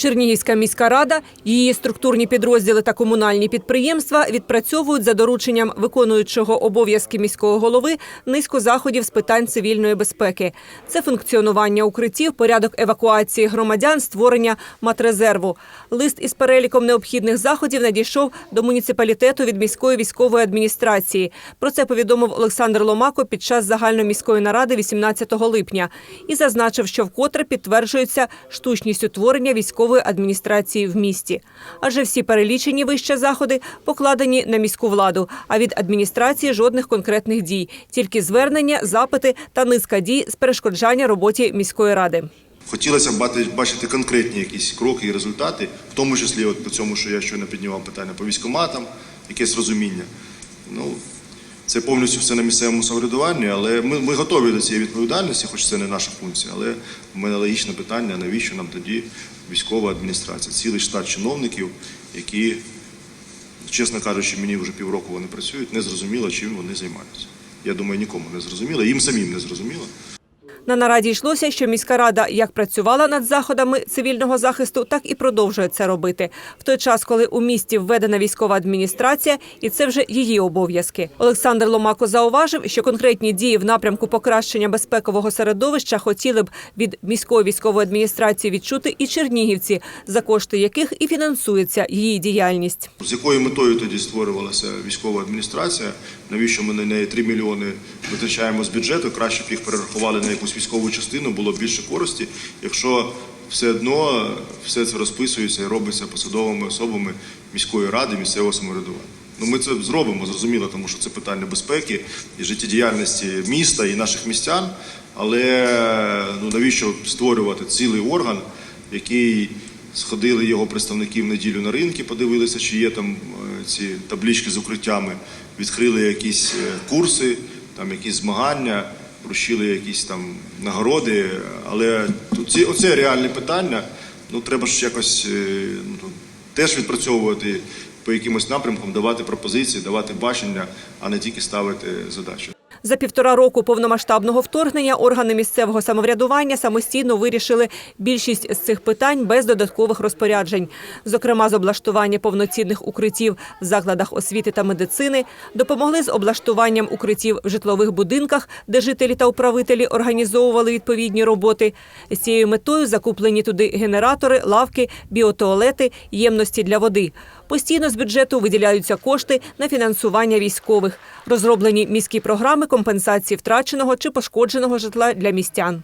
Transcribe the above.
Чернігівська міська рада, її структурні підрозділи та комунальні підприємства відпрацьовують за дорученням виконуючого обов'язки міського голови низку заходів з питань цивільної безпеки. Це функціонування укриттів, порядок евакуації громадян, створення матрезерву. Лист із переліком необхідних заходів надійшов до муніципалітету від міської військової адміністрації. Про це повідомив Олександр Ломако під час загальноміської наради 18 липня і зазначив, що вкотре підтверджується штучність утворення військової адміністрації в місті. Адже всі перелічені вище заходи покладені на міську владу, а від адміністрації жодних конкретних дій, тільки звернення, запити та низка дій з перешкоджання роботі міської ради. Хотілося б бачити конкретні якісь кроки і результати, в тому числі от по цьому, що я щойно піднімав питання по військоматам, якесь розуміння. Ну, це повністю все на місцевому самоврядуванні, але ми, ми готові до цієї відповідальності, хоч це не наша функція. Але в мене логічне питання, навіщо нам тоді військова адміністрація, цілий штат чиновників, які, чесно кажучи, мені вже півроку вони працюють, не зрозуміло, чим вони займаються. Я думаю, нікому не зрозуміло, їм самим не зрозуміло. На нараді йшлося, що міська рада як працювала над заходами цивільного захисту, так і продовжує це робити в той час, коли у місті введена військова адміністрація, і це вже її обов'язки. Олександр Ломако зауважив, що конкретні дії в напрямку покращення безпекового середовища хотіли б від міської військової адміністрації відчути і чернігівці, за кошти яких і фінансується її діяльність. З якою метою тоді створювалася військова адміністрація? Навіщо ми на неї 3 мільйони витрачаємо з бюджету? Краще б їх перерахували на якусь військову частину, було більше користі, якщо все одно все це розписується і робиться посадовими особами міської ради, місцевого самоврядування. Ну, ми це зробимо, зрозуміло, тому що це питання безпеки і життєдіяльності міста і наших містян. Але ну навіщо створювати цілий орган, який сходили його представники в неділю на ринки, подивилися, чи є там е, ці таблички з укриттями, відкрили якісь е, курси, там якісь змагання, вручили якісь там нагороди. Але ці оце реальне питання. Ну треба ж якось е, ну, теж відпрацьовувати по якимось напрямкам, давати пропозиції, давати бачення, а не тільки ставити задачі. За півтора року повномасштабного вторгнення органи місцевого самоврядування самостійно вирішили більшість з цих питань без додаткових розпоряджень, зокрема з облаштування повноцінних укриттів в закладах освіти та медицини, допомогли з облаштуванням укриттів в житлових будинках, де жителі та управителі організовували відповідні роботи. З цією метою закуплені туди генератори, лавки, біотуалети, ємності для води. Постійно з бюджету виділяються кошти на фінансування військових. Розроблені міські програми компенсації втраченого чи пошкодженого житла для містян.